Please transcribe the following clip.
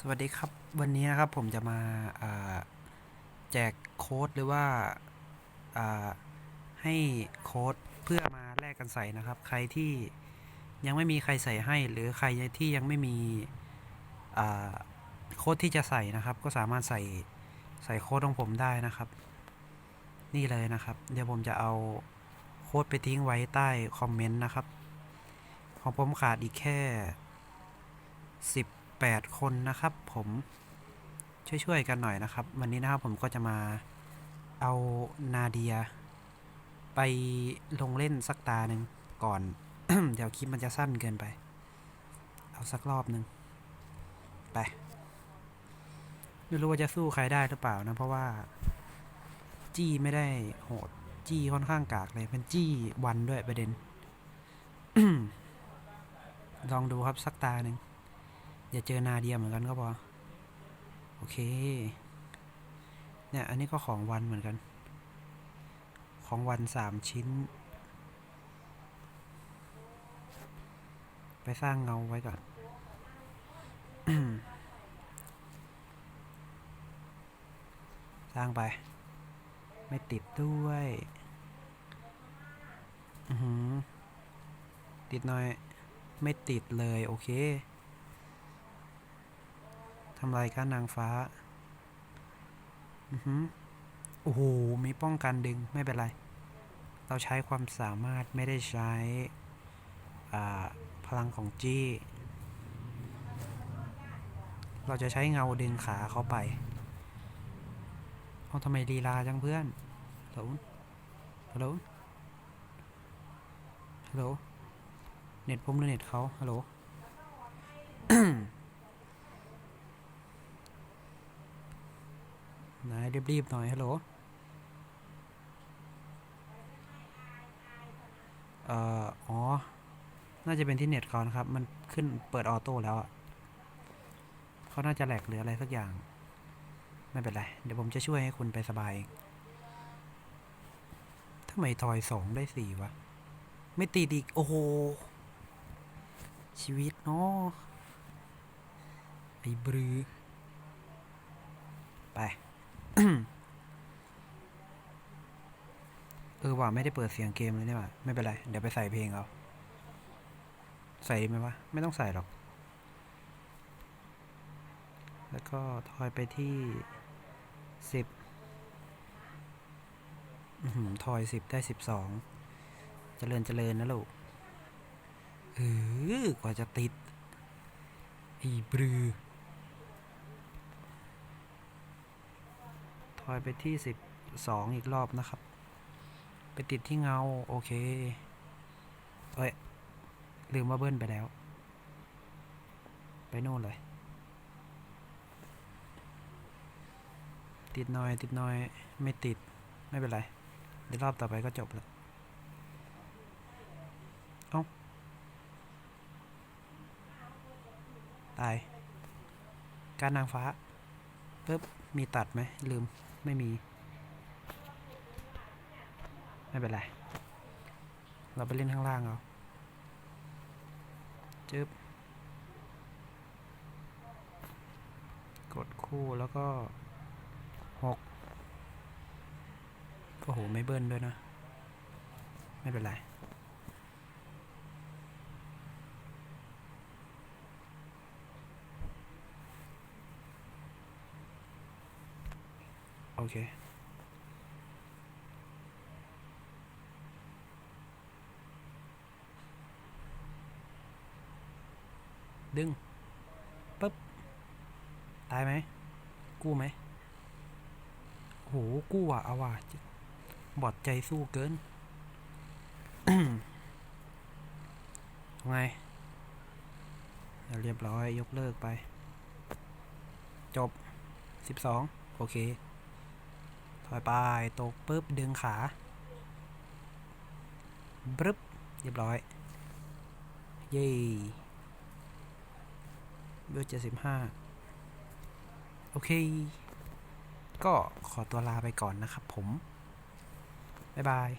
สวัสดีครับวันนี้นะครับผมจะมาาแจกโค้ดหรือว่าาให้โค้ดเพื่อมาแลกกันใส่นะครับ ใครที่ยังไม่มีใครใส่ให้ หรือใครที่ยังไม่มีโค้ดที่จะใส่นะครับ ก็สามารถใส่ใส่โค้ดของผมได้นะครับ นี่เลยนะครับ เดี๋ยวผมจะเอาโค้ดไปทิ้งไว้ใต้คอมเมนต์นะครับ ของผมขาดอีกแค่ 8 คนนะครับ ผมช่วยๆกันหน่อยนะครับ วันนี้นะครับผมก็จะมาเอานาเดีย ไปลงเล่นสักตาหนึ่งก่อน เดี๋ยวคลิปมันจะสั้นเกินไป เอาสักรอบหนึ่งไปไม่รู้ว่าจะสู้ใครได้หรือเปล่านะ เพราะว่า จี้ไม่ได้โหด จี้ค่อนข้างกากเลย เป็นจี้วันด้วยประเด็น ลองดูครับสักตาหนึ่ง อย่าเจอนาเดียเหมือนกันก็พอ โอเค เนี่ย อันนี้ก็ของวันเหมือนกัน ของวันสามชิ้น ไปสร้างเงาไว้ก่อนสร้างไป ไม่ติดด้วยอือติดหน่อย ไม่ติดเลย โอเค ทำลายก้านนางฟ้า อือหือโอ้โห มีป้องกันดึง ไม่เป็นไร เราใช้ความสามารถไม่ได้ใช้พลังของจี้ เราจะใช้เงาดึงขาเขาไป เอาทำไมลีลาจังเพื่อนฮัลโหลฮัลโหลฮัลโหล เน็ตผมหรือเน็ตเขาฮัลโหล นาย รีบๆหน่อยฮัลโหลเอ่ออ๋อ น่าจะเป็นที่เน็ตเขานะครับ มันขึ้นเปิดออโต้แล้วอะเขาน่าจะแหลกหรืออะไรสักอย่าง ไม่เป็นไร เดี๋ยวผมจะช่วยให้คุณไปสบายเองทำไมทอยสองได้สี่วะ ไม่ติดอีก โอ้โห ชีวิตเนาะไอ้บรือ ไป เออว่าไม่ได้เปิดเสียงเกมเลยเนี่ยว่ะไม่เป็นไร เดี๋ยวไปใส่เพลงเอา ใส่ไหมวะ ไม่ต้องใส่หรอก แล้วก็ทอยไปที่สิบทอยสิบได้สิบสองเจริญเจริญนะลูกเออกว่าจะติด อีบรือ ทอยไปที่สิบสองอีกรอบนะครับ ไปติดที่เงา โอเค เอ้ย ลืมว่าเบิ้ลไปแล้ว ไปโน่นเลย ติดหน่อย ติดหน่อย ไม่ติด ไม่เป็นไร เดี๋ยวรอบต่อไปก็จบแล้วเอ้า ตาย การนางฟ้าปึ๊บ มีตัดไหมลืม ไม่มี ไม่เป็นไร เราไปเล่นข้างล่างเอาจึ๊บ กดคู่แล้วก็หกโอ้โห ไม่เบิ้ลด้วยนะ ไม่เป็นไร เคดึงปึ๊บ ตายไหม กู้ไหมโห กู้อะเอาว่ะบอดใจสู้เกินไง เรียบร้อย ยกเลิกไป จบสิบสองโอเค ถอยไปตกปุ๊บดึงขาบรึบเรียบร้อย เย้เบลเจ็ดสิบห้าโอเค ก็ขอตัวลาไปก่อนนะครับผม บ๊ายบาย